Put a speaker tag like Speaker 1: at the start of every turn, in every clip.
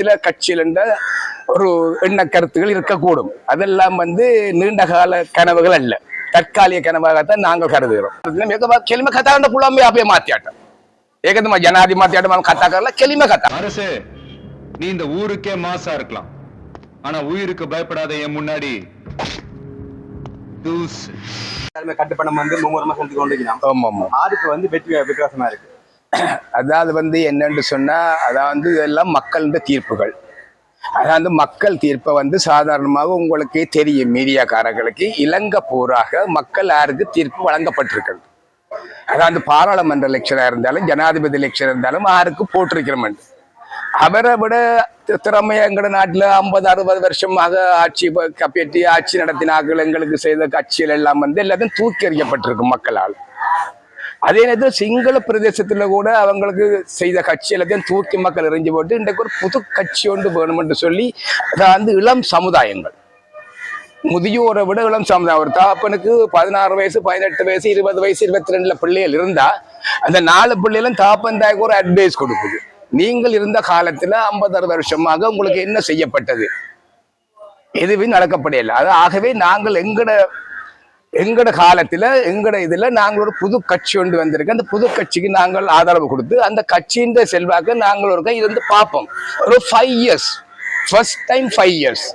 Speaker 1: சில கட்சியிலிருந்த ஒரு எண்ண கருத்துகள் இருக்கக்கூடும். அதெல்லாம் வந்து நீண்ட கால கனவுகள் அல்ல. தற்காலிக கனவாகத்தான் நாங்கள் கருதுகிறோம். கெளிம கதா அந்த புலம்பே அப்படியே மாத்தியாட்டம். ஏகதமா ஜனாதி மாத்தியாட்டம் அவன் கத்தா கரல கெளிம கதா.
Speaker 2: அரசு நீ இந்த ஊருக்கே மாசா இருக்கலாம். ஆனா உயிருக்கு பயப்படாத என் முன்னாடி தூசு.
Speaker 3: கட்டுப்பணம் வந்து மும்முரமா செலுத்தி கொண்டு
Speaker 1: ஆமா ஆமா
Speaker 3: ஆருக்கு வந்து வெற்றி வித்தியாசமா இருக்கு.
Speaker 1: அதாவது வந்து என்னென்று சொன்னால் அதாவது இதெல்லாம் மக்களின் தீர்ப்புகள். அதாவது மக்கள் தீர்ப்பை வந்து சாதாரணமாக உங்களுக்கே தெரியும் மீடியாக்காரர்களுக்கு. இலங்கை போராக மக்கள் யாருக்கு தீர்ப்பு வழங்கப்பட்டிருக்கிறது? அதாவது பாராளுமன்ற எலெக்ஷனா இருந்தாலும் ஜனாதிபதி எலெக்ஷன் இருந்தாலும் யாருக்கு போட்டிருக்கிறோம் அவரை விட திறமை எங்கள் நாட்டில் ஐம்பது அறுபது வருஷமாக ஆட்சி கப்பேற்றி ஆட்சி நடத்தினார்கள். எங்களுக்கு செய்த கட்சிகள் எல்லாம் வந்து எல்லாத்தையும் தூக்கி எறியப்பட்டிருக்கும் மக்களால். அதே நேரத்தில் சிங்கள பிரதேசத்தில் கூட அவங்களுக்கு செய்த கட்சி எல்லாத்தையும் தூக்கி மக்கள் எறிஞ்சு போட்டு இன்றைக்கு ஒரு புது கட்சி ஒன்று வேணும் சொல்லி அதாவது இளம் சமுதாயங்கள். முதியோரை விட இளம் சமுதாயம். ஒரு தாப்பனுக்கு பதினாறு வயசு பதினெட்டு வயசு இருபது வயசு இருபத்தி ரெண்டுல பிள்ளைகள் இருந்தா அந்த நாலு பிள்ளைகளும் தாப்பன் தாய்க்கு ஒரு அட்வைஸ் கொடுக்குது. நீங்கள் இருந்த காலத்துல ஐம்பது வருஷமாக உங்களுக்கு என்ன செய்யப்பட்டது? எதுவும் நடக்கப்படையில அது ஆகவே நாங்கள் எங்கட எங்கட காலத்தில் எங்கட இதில் நாங்கள் ஒரு புது கட்சி ஒன்று வந்திருக்கு. அந்த புது கட்சிக்கு நாங்கள் ஆதரவு கொடுத்து அந்த கட்சியின் செல்வாக்கு நாங்கள் ஒரு இருந்து பார்ப்போம். ஒரு five years first time five years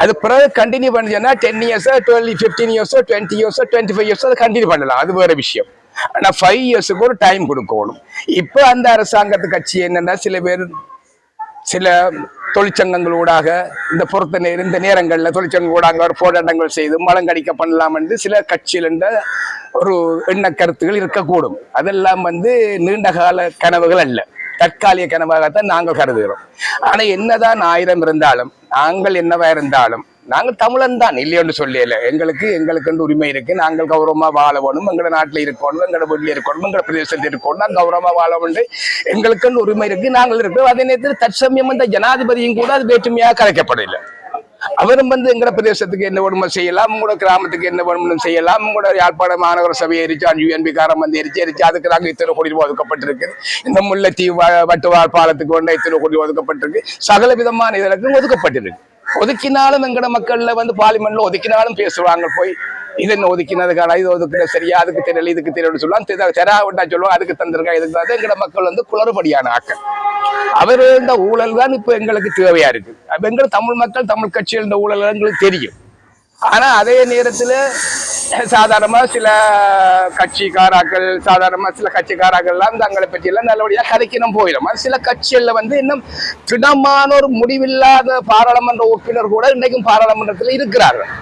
Speaker 1: அது பிறகு கண்டினியூ பண்ணுச்சுன்னா டென் இயர்ஸோ டுவெல் ஃபிஃப்டீன் இயர்ஸோ டுவெண்ட்டி இயர்ஸோ டுவெண்ட்டி ஃபைவ் இயர்ஸோ அதை கண்டினியூ பண்ணலாம். அது வேற விஷயம். ஆனால் ஃபைவ் இயர்ஸுக்கு ஒரு டைம் கொடுக்கணும். இப்போ அந்த அரசாங்கத்து கட்சி என்னன்னா சில பேர் சில தொழிற்சங்கங்களூடாக இந்த பொறுத்த நேர் இந்த நேரங்களில் தொழிற்சங்கங்களூடாக ஒரு போராட்டங்கள் செய்து மலங்கடிக்க பண்ணலாம் என்று சில கட்சியில ஒரு எண்ண கருத்துகள் இருக்கக்கூடும். அதெல்லாம் வந்து நீண்ட கால கனவுகள் அல்ல. தற்காலிக கனவாகத்தான் நாங்கள் கருதுகிறோம். ஆனால் என்னதான் ஆயிரம் இருந்தாலும் நாங்கள் என்னவா இருந்தாலும் நாங்கள் தமிழன் தான் இல்லையோன்னு சொல்லல. எங்களுக்கு எங்களுக்குன்னு உரிமை இருக்கு. நாங்கள் கௌரவமா வாழ வேணும் எங்களோட நாட்டில் இருக்கணும் எங்களோட வீட்டில் இருக்கணும் எங்களோட பிரதேசத்தில் இருக்கணும். நாங்கள் கௌரவமா வாழ வேண்டும் எங்களுக்குன்னு உரிமை இருக்கு. நாங்கள் இருக்கோம் அதே நேரத்தில் தற்சமயம் இந்த ஜனாதிபதியும் கூட அது வேற்றுமையாக கலைக்கப்படலை அவரும் வந்து எங்கட பிரதேசத்துக்கு என்ன வேணுமோ செய்யலாம். உங்களோட கிராமத்துக்கு என்ன வேணுமோ செய்யலாம். உங்களோட யாழ்ப்பாண மாநகர சபை எரிச்சு அஞ்சு யூஎன்பி காரம் வந்து எரிச்சு எரிச்சு அதுக்கு நாங்கள் இத்தனை கோடி ரூபாய் ஒதுக்கப்பட்டிருக்கு. இந்த முல்லைத்தீவு வட்டு வட்டுவார் பாலத்துக்கு ஒன்று இத்தனை கோடி ஒதுக்கப்பட்டிருக்கு. சகல விதமான இதற்கு ஒதுக்கப்பட்டிருக்கு. ஒதுக்கினாலும் எங்கட மக்கள்ல வந்து பார்லிமெண்ட்ல ஒதுக்கினாலும் பேசுவாங்க. போய் இது என்ன ஒதுக்கினதுக்கான இது ஒதுக்கின சரியா? அதுக்கு தெரியல இதுக்கு தெரியல சொல்லுவாங்க. தெரா- விட்டா சொல்லுவாங்க. அதுக்கு தந்திருக்கா? இதுக்கு தான் எங்கட மக்கள் வந்து குளறுபடியான ஆக்கள் அவர் இந்த ஊழல் தான் இப்ப எங்களுக்கு தேவையா இருக்கு. எங்களை தமிழ் மக்கள் தமிழ் கட்சிகள் இருந்த ஊழல் எங்களுக்கு தெரியும். ஆனா அதே நேரத்துல சாதாரணமாக சில கட்சிக்காராக்கள் சாதாரணமாக சில கட்சிக்காராக்கள்லாம் தங்களை பற்றியெல்லாம் நல்லபடியாக கதைக்கணும் போயிடும். சில கட்சிகளில் வந்து இன்னும் திடமான ஒரு முடிவில்லாத பாராளுமன்ற உறுப்பினர் கூட இன்றைக்கும் பாராளுமன்றத்தில் இருக்கிறார்கள்.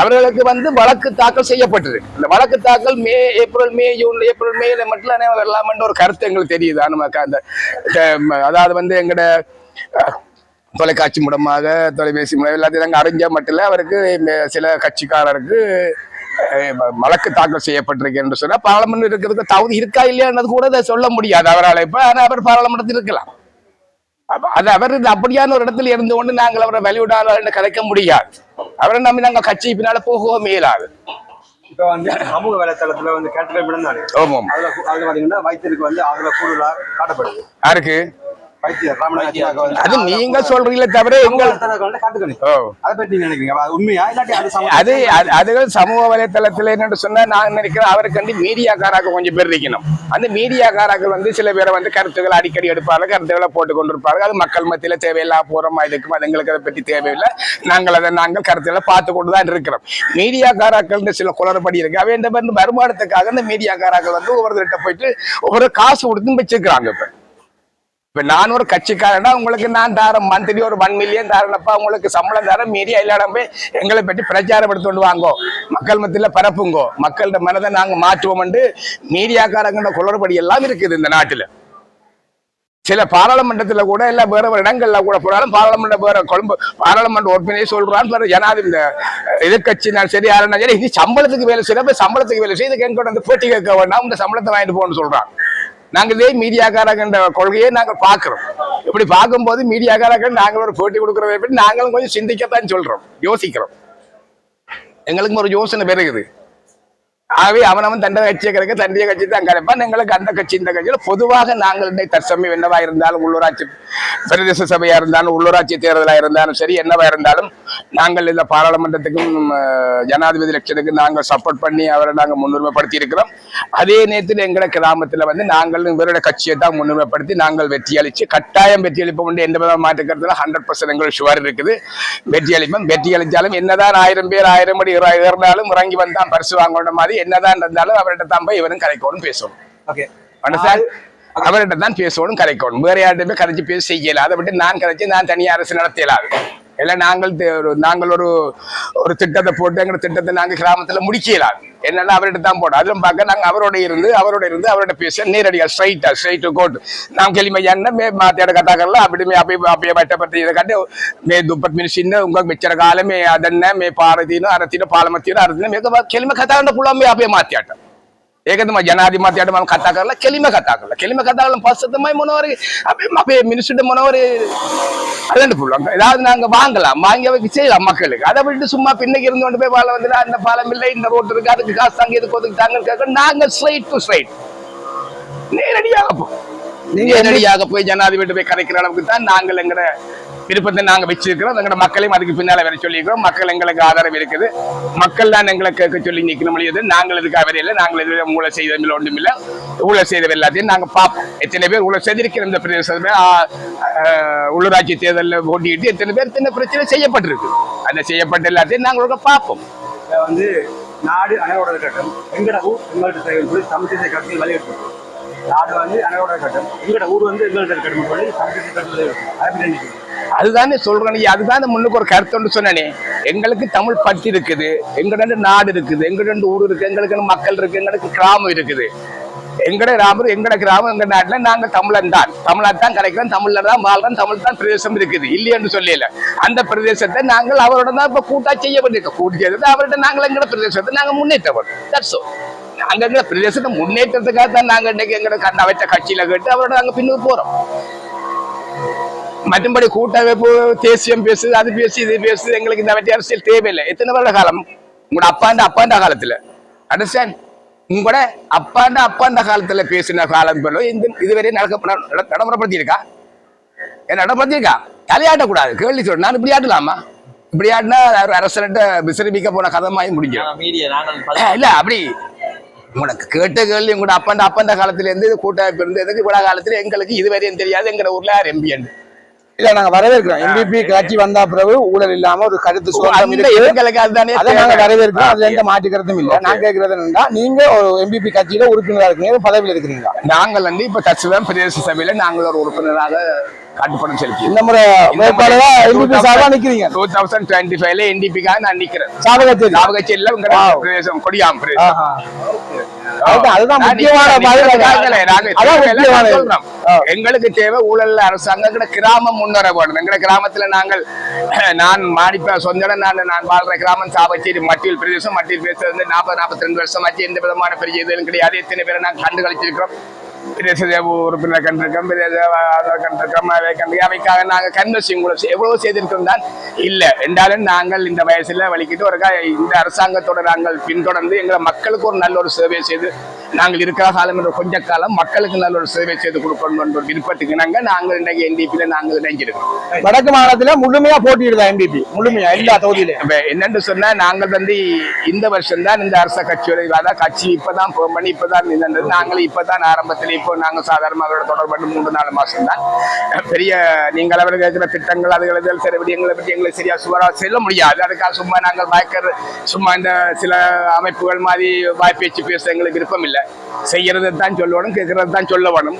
Speaker 1: அவர்களுக்கு வந்து வழக்கு தாக்கல் செய்யப்பட்டது. இந்த வழக்கு தாக்கல் May April May June April மேல மட்டும் வரலாமன்ற ஒரு கருத்து எங்களுக்கு தெரியுது. நமக்கு அந்த அதாவது வந்து எங்கட தொலைக்காட்சி மூலமாக தொலைபேசி மூலம் எல்லாத்தையும் நாங்கள் அறிஞ்ச மட்டும் இல்லை அவருக்கு சில கட்சிக்காரருக்கு வழக்கு தாக்கல் செய்யப்பட்டிருக்கு என்று சொன்னா பாராளுமன்றம் இருக்கிறதுக்கு தகுதி இருக்கா இல்லையானது கூட இதை சொல்ல முடியாது. அவரால் இப்ப ஆனா அவர் பாராளுமன்றத்தில் இருக்கலாம். அப்ப அது அவர் அப்படியான ஒரு இடத்துல இருந்து கொண்டு நாங்கள் அவரை வெளிவிடாத கலைக்க முடியாது. அவரை நம்பி நாங்கள் கட்சி பின்னால போகவும் இயலாது
Speaker 3: இப்ப வந்து சமூக வலைத்தளத்துல வந்து விடம் தானே
Speaker 1: ஆமாம்.
Speaker 3: அதுல அதுல வைத்தியருக்கு வந்து அதுல கூடுதலா காட்டப்படுது.
Speaker 1: யாருக்கு? அது நீங்க சொல்றீங்களே தவிர
Speaker 3: அதை பத்தி நீங்க நினைக்கிறீங்க? அது
Speaker 1: சமூக வலைத்தளத்துல என்னன்னு சொன்னா நான் நினைக்கிறேன் அவருக்கு வந்து மீடியாக்காராக கொஞ்சம் பேர் இருக்கணும். அந்த மீடியாக்காராக்கள் வந்து சில பேரை வந்து கருத்துக்கள் அடிக்கடி எடுப்பார்கள் கருத்துக்களை போட்டு கொண்டிருப்பார்கள் அது மக்கள் மத்தியில தேவையில்லா போறமா இதுக்கும் அது எங்களுக்கு அதை பற்றி தேவையில்லை. நாங்கள் அதை நாங்கள் கருத்துக்களை பார்த்து கொண்டு தான் இருக்கிறோம். மீடியாக்காராக்கள் சில குளறுபடி இருக்கு. அவை இந்த மாதிரி வருமானத்துக்காக இந்த மீடியாக்காராக்கள் வந்து ஒவ்வொருத்தர்கிட்ட போயிட்டு ஒவ்வொரு காசு கொடுத்து வச்சிருக்கிறாங்க இப்ப. இப்ப நான் ஒரு கட்சிக்காரனா உங்களுக்கு நான் தாரம் மந்த்லி ஒரு ஒன் மில்லியன் தரேனப்பா. உங்களுக்கு சம்பளம் தரேன். மீடியா இல்லாடம் போய் எங்களை பற்றி பிரச்சாரப்படுத்தி கொண்டு வாங்கோ மக்கள் மத்தியில பரப்புங்கோ. மக்களோட மனதை நாங்க மாற்றுவோம் மீடியாக்காரங்களோட குளறுபடி எல்லாம் இருக்குது இந்த நாட்டுல. சில பாராளுமன்றத்துல கூட இல்லை வேற வேறு இடங்கள்ல கூட போனாலும் பாராளுமன்ற வேற கொழும்பு பாராளுமன்ற ஒற்றுமையை சொல்கிறான் வேற ஜனாதி இந்த எதிர்கட்சினாலும் சரி யாருன்னா சரி இது சம்பளத்துக்கு வேலை செய்யற போய் சம்பளத்துக்கு வேலை செய்ய இதுக்கு எங்க வந்து போட்டி கேட்க வேண்டாம் இந்த சம்பளத்தை வாங்கிட்டு போகணும்னு சொல்றான் நாங்கள் இதே மீடியாக்காரங்க கொள்கையை நாங்கள் பார்க்குறோம். இப்படி பார்க்கும்போது மீடியாக்காரர்கள் நாங்கள் ஒரு போட்டி கொடுக்குறத பற்றி நாங்களும் கொஞ்சம் சிந்திக்கத்தான் சொல்றோம் யோசிக்கிறோம். எங்களுக்கும் ஒரு யோசனை பெருகுது. ஆகவே அவனவன் தண்டை கட்சியை கிடைக்க தண்டிய கட்சி தான் கிடைப்பான் எங்களுக்கு அந்த கட்சி இந்த கட்சியில் பொதுவாக நாங்கள் தற்சமயம் என்னவா இருந்தாலும் உள்ளூராட்சி பிரதேச சபையா இருந்தாலும் உள்ளூராட்சி தேர்தலா இருந்தாலும் சரி என்னவா இருந்தாலும் நாங்கள் இந்த பாராளுமன்றத்துக்கும் ஜனாதிபதி எலெக்ஷனுக்கு நாங்கள் சப்போர்ட் பண்ணி அவரை நாங்கள் முன்னுரிமைப்படுத்தி இருக்கிறோம். அதே நேரத்தில் எங்களோட கிராமத்தில் வந்து நாங்கள் இவரோட கட்சியை தான் முன்னுரிமைப்படுத்தி நாங்கள் வெற்றி அளிச்சு கட்டாயம் வெற்றி அளிப்போம் என்று எந்த விதமாக மாற்றுக்கிறதுல ஹண்ட்ரட் பர்சன்ட் எங்களுக்கு ஷுவர் இருக்குது. வெற்றி அளிப்போம். வெற்றி அளித்தாலும் என்னதான் ஆயிரம் பேர் ஆயிரம் அடி ஏறினாலும் இறங்கி வந்தான் பரிசு வாங்கணும் மாதிரி என்னதான் இருந்தாலும் அவர்கிட்ட தான் போய் இவரும் கரைக்கணும் பேசணும்
Speaker 3: ஓகே
Speaker 1: அண்டர்ஸ்டாண்ட் அவர்கிட்ட தான் பேசணும் கரைக்கணும். வேற யார்கிட்ட கரைச்சி பேச செய்யல. அதை விட்டு நான் கரைச்சி நான் தனியாக அரசு நடத்தலாது. இல்லை நாங்கள் ஒரு நாங்கள் ஒரு ஒரு திட்டத்தை போட்டு எங்களோட திட்டத்தை நாங்கள் கிராமத்தில் முடிக்கலாம் என்னன்னா அவர்கிட்ட தான் போடும் அதிலும் பார்க்க நாங்கள் அவரோட இருந்து அவரோட இருந்து அவரோட பேச நேரடியாக ஸ்ட்ரைட்டா ஸ்ட்ரைட்டு கோட்டு நாம் கேள்வி என்ன? மே மாத்தையோட கத்தாக்கல அப்படிமே அப்படி அப்படியே பட்ட பற்றி இதை கண்டு மே துப்பத் மினிஷின்னு உங்களுக்கு மிச்சர காலமே அதென்ன? மே பாரதினோ அரத்தினோ பாலமத்தினோ அரத்தினோ மேக கேள்வி கத்தாண்ட புலாமே அப்படியே மாத்தியாட்டம். මේක කෙලිම කතා කරන්න පුළුවන් මේ අපේ මාත්‍යට ඒක තමයි ජනාධිපතියට මම කතා කරලා කෙලිම කතා කරලා කෙලිම කතා කරලා පස්සේ තමයි මොනවරි අපේ අපේ මිනිස්සුන්ට මොනවරි அதண்டு පුළුවන් ஏதாவது நாங்க வாங்கலாம் வாங்கி அவைக்கு செய்யலாம் மக்களுக்கு அதை விட்டு சும்மா பின்னுக்கு இருந்து கொண்டு போய் பாலம் வந்து அந்த பாலம் இல்லை இந்த ரோட் இருக்கு அதுக்கு காசு தாங்க இதுக்கு ஒதுக்கு தாங்க கேட்க நாங்க ஸ்ட்ரைட் டு ஸ்ட்ரைட் நேரடியாக போ நேரடியாக போய் ஜனாதிபதி போய் கரைக்கிற அளவுக்கு தான் நாங்கள் எங்கட விருப்பத்தை நாங்க வச்சிருக்கிறோம். எங்களோட மக்களையும் அதுக்கு பின்னால வர சொல்லியிருக்கிறோம். மக்கள் எங்களுக்கு ஆதரவு இருக்குது. மக்கள் தான் எங்களை கேட்க சொல்லி நிற்கணும் முடியுது நாங்கள் இதுக்கு வரையில நாங்கள் இது ஊழல் செய்ததில் ஒன்றும் இல்லை. ஊழல் செய்தது எல்லாத்தையும் நாங்க பார்ப்போம். எத்தனை பேர் ஊழல் செய்திருக்கிற இந்த பிரதேசத்துல? உள்ளூராட்சி தேர்தலில் போட்டியிட்டு எத்தனை பேர் எத்தனை பிரச்சனை செய்யப்பட்டிருக்கு. அந்த செய்யப்பட்ட எல்லாத்தையும் நாங்கள் பார்ப்போம்.
Speaker 3: வந்து நாடு அனைவரோட கட்டம் எங்கட ஊர் எங்கள்கிட்ட தேவைன்னு சொல்லி தமிழ் கட்சியில் வலியுறுத்தும். நாடு வந்து அனைவரோட கட்டம் எங்கட ஊர் வந்து எங்கள்கிட்ட கட்டம் சொல்லி தமிழ் கட்சியில் வலியுறுத்தும்.
Speaker 1: அதுதானே சொல்றேன் நீ அதுதான் முன்னுக்கு ஒரு கருத்துன்னு சொன்னேனே. எங்களுக்கு தமிழ் பட்டி இருக்குது எங்கட நாடு இருக்குது எங்கட ஊர் இருக்கு எங்களுக்கு மக்கள் இருக்கு எங்களுக்கு கிராமம் இருக்குது. எங்கட கிராமம் எங்கட கிராமம் எங்க நாட்டுல நாங்க தமிழன் தான். தமிழா தான் கிடைக்கிறோம் தமிழ்ல தான் வாழ்றோம் தமிழ் தான் பிரதேசம் இருக்குது. இல்லையென்று சொல்லல. அந்த பிரதேசத்தை நாங்கள் அவரோட தான் இப்ப கூட்டா செய்ய வேண்டியிருக்கோம் கூட்டி செய்தது அவர்கிட்ட நாங்கள் எங்கட பிரதேசத்தை நாங்க முன்னேற்ற தட்ஸ் நாங்க எங்க பிரதேசத்தை முன்னேற்றத்துக்காக தான் நாங்க இன்னைக்கு எங்கட கண்ண கட்சியில கேட்டு அவரோட நாங்க பின்னுக்கு போறோம். மற்றபடி கூட்டமைப்பு தேசியம் பேசுது அது பேசு இது பேசுது. எங்களுக்கு இந்த வெற்றி அரசியல் தேவையில்லை. எத்தனை வருட காலம்? உங்களோட அப்பாண்ட அப்பாண்ட காலத்துல. அண்டர்ஸ்டாண்ட் உங்களோட அப்பாண்ட அப்பாண்ட காலத்துல பேசின காலம் இந்த இதுவரை நடக்க நட- நடைமுறைப்படுத்தி இருக்கா என்ன நடைமுறைப்படுத்திருக்கா தலையாட்டக்கூடாது. கேள்வி சொல்ற நான் இப்படி ஆட்டலாமா? இப்படி ஆட்டினா ஒரு அரசர்கிட்ட விசிறப்பிக்க போன கதமாயி முடிஞ்சிடும். இல்ல அப்படி. உனக்கு கேட்ட கேள்வி உங்களோட அப்பண்ட அப்பண்ட காலத்துல இருந்து கூட்டமைப்பு இருந்து எதுக்கு இவ்வளவு காலத்துல? எங்களுக்கு இதுவரையும் தெரியாது. எங்க ஊர்ல யார் எம்பி
Speaker 4: இல்ல நாங்க வரவேற்கிறோம். எம்பிபி கட்சி வந்த பிறகு ஊழல் இல்லாம ஒரு கருத்து சுதந்திரம் இருக்கு. அதை நாங்க. வரவேற்கிறோம். அதுல எந்த மாற்று கருத்தும் இல்ல. நான் கேட்கறது என்னன்னா நீங்க ஒரு எம்பிபி கட்சியில உறுப்பினரா இருக்கீங்க பதவியில் இருக்கிறீங்களா?
Speaker 1: நாங்கள் வந்து இப்ப தற்சமயம் பிரதேச சபையில நாங்கள் ஒரு உறுப்பினராக கட்டுப்படம் செலுத்தி
Speaker 4: இந்த முறை வேட்பாளரா சார்பா நிக்கிறீங்க?
Speaker 1: டூ தௌசண்ட் டுவெண்ட்டி ஃபைவ்ல என்டிபிக்காக நான் நிக்கிறேன்.
Speaker 4: சாபகச்சேரி
Speaker 1: உங்க
Speaker 4: Wow.
Speaker 1: பிரதேசம் கொடியாம்.
Speaker 4: அதுதான் முக்கியமான
Speaker 1: சொல்றோம். எங்களுக்கு தேவை ஊழல் அரசாங்கம். எங்கட கிராமம் முன்னேற வேணும் எங்கட கிராமத்துல நாங்கள் நான் மாடிப்ப சொந்த நான் நான் வாழ்ற கிராமம் சாவச்சேரி மட்டியல் பிரதேசம். மட்டியல் பிரதேசம் வந்து நாற்பது நாற்பத்தி ரெண்டு வருஷமாச்சு எந்த விதமான பெரிய இதுவும் கிடையாது. எத்தனை பேரை நாங்கள் கண்டு கழிச்சிருக்கிறோம். பிரதேச உறுப்பினர் கண்டிருக்கோம் பிரதேச கண்டிருக்கோம் அவை கண்டு அவைக்காக நாங்கள் கன்வர்சிங் கூட எவ்வளவு செய்திருக்கோம் தான் இல்ல என்றாலும் நாங்கள் இந்த வயசுல வலிக்கிட்டு ஒரு இந்த அரசாங்கத்தோட நாங்கள் பின்தொடர்ந்து எங்களை மக்களுக்கு ஒரு நல்ல ஒரு சேவை செய்து நாங்கள் இருக்கிற காலம் என்ற கொஞ்ச காலம் மக்களுக்கு நல்ல ஒரு சேவை செய்து கொடுக்கணும் என்ற ஒரு விருப்பத்துக்கு நாங்கள் நாங்கள் இன்றைக்கு என்டிபியில நாங்கள் இணைஞ்சிருக்கோம்.
Speaker 4: வடக்கு மாநிலத்துல முழுமையா போட்டியிடுதா எம்பிபி முழுமையா எல்லா தொகுதியிலும்
Speaker 1: இப்ப என்னன்னு சொன்னா நாங்கள் வந்து இந்த வருஷம் தான் இந்த அரச கட்சியோட அதான் கட்சி இப்பதான் போன் பண்ணி இப்பதான் இருந்தது நாங்கள் இப்பதான் ஆரம்பத்தில் இப்போ நாங்கள் சாதாரண அவரோட தொடர்பு மூன்று நாலு மாசம் தான் பெரிய நீங்கள் அவர் கேட்கிற திட்டங்கள் அதுகள் சரி விடயங்களை பற்றி எங்களை சரியா சுவரா செல்ல முடியாது. அதுக்காக சும்மா நாங்கள் வாய்க்கிற சும்மா இந்த சில அமைப்புகள் மாதிரி வாய்ப்பேச்சு பேச எங்களுக்கு விருப்பம் இல்லை. செய்யறதை தான் சொல்லணும் கேட்கறது தான் சொல்ல வேணும்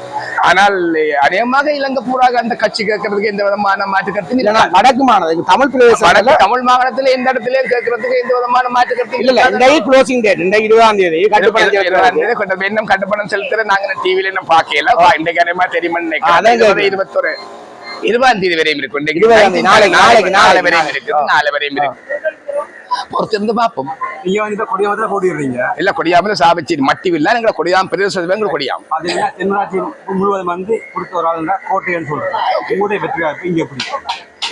Speaker 1: ஆனால் அநேகமாக இலங்கை பூராக அந்த கட்சி கேட்கறதுக்கு எந்த விதமான மாற்று கருத்து
Speaker 4: வடக்கு மாநிலம் தமிழ் பிரதேசம்
Speaker 1: தமிழ் மாகாணத்துல எந்த இடத்துலயும் கேட்கறதுக்கு எந்த விதமான மாற்று கருத்து
Speaker 4: இல்ல இல்ல இன்றைக்கு க்ளோசிங் டேட் இன்றைக்கு இருபதாம் தேதி கட்டுப்பாடு
Speaker 1: கொஞ்சம் இன்னும் கட்டுப்பணம் செலுத்துற நாங்க டிவில இன்னும் பாக்கல இன்றைக்கு அதே மாதிரி தெரியுமா நினைக்கிறேன். இருபத்தொரு இருபதாம் தேதி வரையும் இருக்கும்
Speaker 4: நாளைக்கு, நாளைக்கு,
Speaker 1: நாளை
Speaker 4: நாளைக்கு,
Speaker 1: வரையும். இருக்கு. நாளை வரையும் இருக்கு. பொறுத்திருந்து பார்ப்போம்.
Speaker 3: நீங்க வந்து கொடியாமத்துல போட்டிடுறீங்க
Speaker 1: இல்ல கொடியாமல சாபிச்சு மட்டி இல்ல எங்களை கொடியாம் பிரதேச எங்களுக்கு கொடியாம்.
Speaker 3: அது என்ன தென்மராட்சி முழுவதும் வந்து கொடுத்த ஒரு ஆளுங்க கோட்டைன்னு சொல்றாங்க. உங்களுடைய வெற்றி வாய்ப்பு இங்க எப்படி?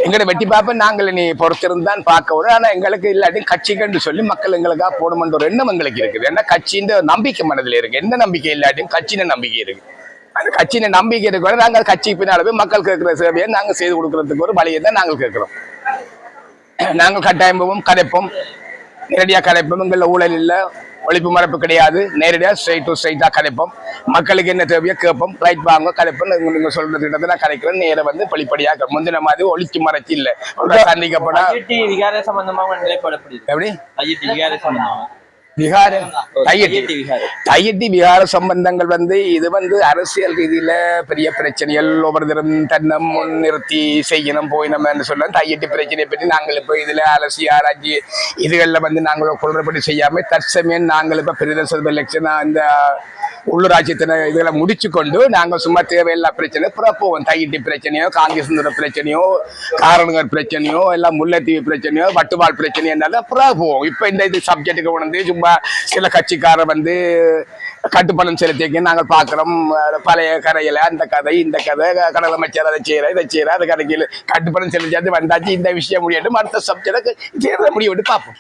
Speaker 1: எங்களை வெட்டி பார்ப்ப நாங்கள் நீ பொறுத்திருந்தான் பார்க்க வரும். ஆனா எங்களுக்கு இல்லாட்டி கட்சிகன்னு சொல்லி மக்கள் எங்களுக்காக போடணுன்ற ஒரு எண்ணம் எங்களுக்கு இருக்குது. ஏன்னா கட்சின்ற நம்பிக்கை மனதில் இருக்கு. என்ன நம்பிக்கை இல்லாட்டியும் கட்சின நம்பிக்கை இருக்கு. அந்த கட்சியின நம்பிக்கை இருக்கிற நாங்கள் கட்சிக்கு பின்னால போய் மக்கள் கேட்கிற சேவையை நாங்கள் செய்து கொடுக்கறதுக்கு ஒரு வழியை தான் நாங்கள் கேட்கிறோம். நாங்கள் கட்டாயம் போவோம் கதைப்போம். நேரடியாக கதைப்போம். எங்களில் ஊழல் இல்லை. ஒழிப்பு மரப்பு கிடையாது. நேரடியாக ஸ்ட்ரைட் டு ஸ்ட்ரைட்டாக கதைப்போம். மக்களுக்கு என்ன தேவையோ கேட்போம். ரைட் வாங்க கதைப்போம். நீங்கள் நீங்கள் சொல்றது கிட்ட நான் கதைக்கிறேன். நேர வந்து படிப்படியாக முந்தின மாதிரி ஒழிச்சு மறைச்சி இல்லை. சந்திக்கப்படா.
Speaker 5: சம்பந்தமாக நிலைப்பாடு
Speaker 1: எப்படி
Speaker 5: விகார
Speaker 1: தையட்டி.
Speaker 5: ஐஐடி விகார.
Speaker 1: சம்பந்தங்கள் வந்து இது வந்து அரசியல் ரீதியில பெரிய பிரச்சனைகள் ஒவ்வொருத்தரும் தன்னை முன் நிறுத்தி செய்யணும் போயினோம்னு சொல்ல தையட்டி பிரச்சனையை பற்றி நாங்கள் இப்போ இதுல அலசி ஆராய்ச்சி இதுகளில் வந்து நாங்கள் கொள்றபடி செய்யாம தற்சமயம் நாங்கள் இப்போ பிரதேச எலெக்ஷன் இந்த உள்ளூராட்சி இதுகளை முடிச்சு கொண்டு நாங்கள் சும்மா தேவையில்லா பிரச்சனை புறா போவோம் தையிட்டி பிரச்சனையோ காங்கிரஸ் பிரச்சனையோ காரணங்கர் பிரச்சனையோ எல்லாம் முல்லைத்தீவு பிரச்சனையோ வட்டுவாள் பிரச்சனையோ இருந்தாலும் புறா போவோம் இப்போ இந்த இது சப்ஜெக்ட்டுக்கு வந்து சும்மா சில கட்சிக்காரர் வந்து கட்டுப்பணம் செலுத்திக்கு நாங்கள் பார்க்குறோம் பழைய கரையில் அந்த கதை இந்த கதை கடல் அமைச்சர் அதை செய்கிற இதை செய்கிற அது கடைக்கு கட்டுப்பணம் செலுத்தி வந்தாச்சு இந்த விஷயம் முடியட்டும் அடுத்த சப்ஜெக்ட் செய்கிறத முடிவு விட்டு பார்ப்போம்.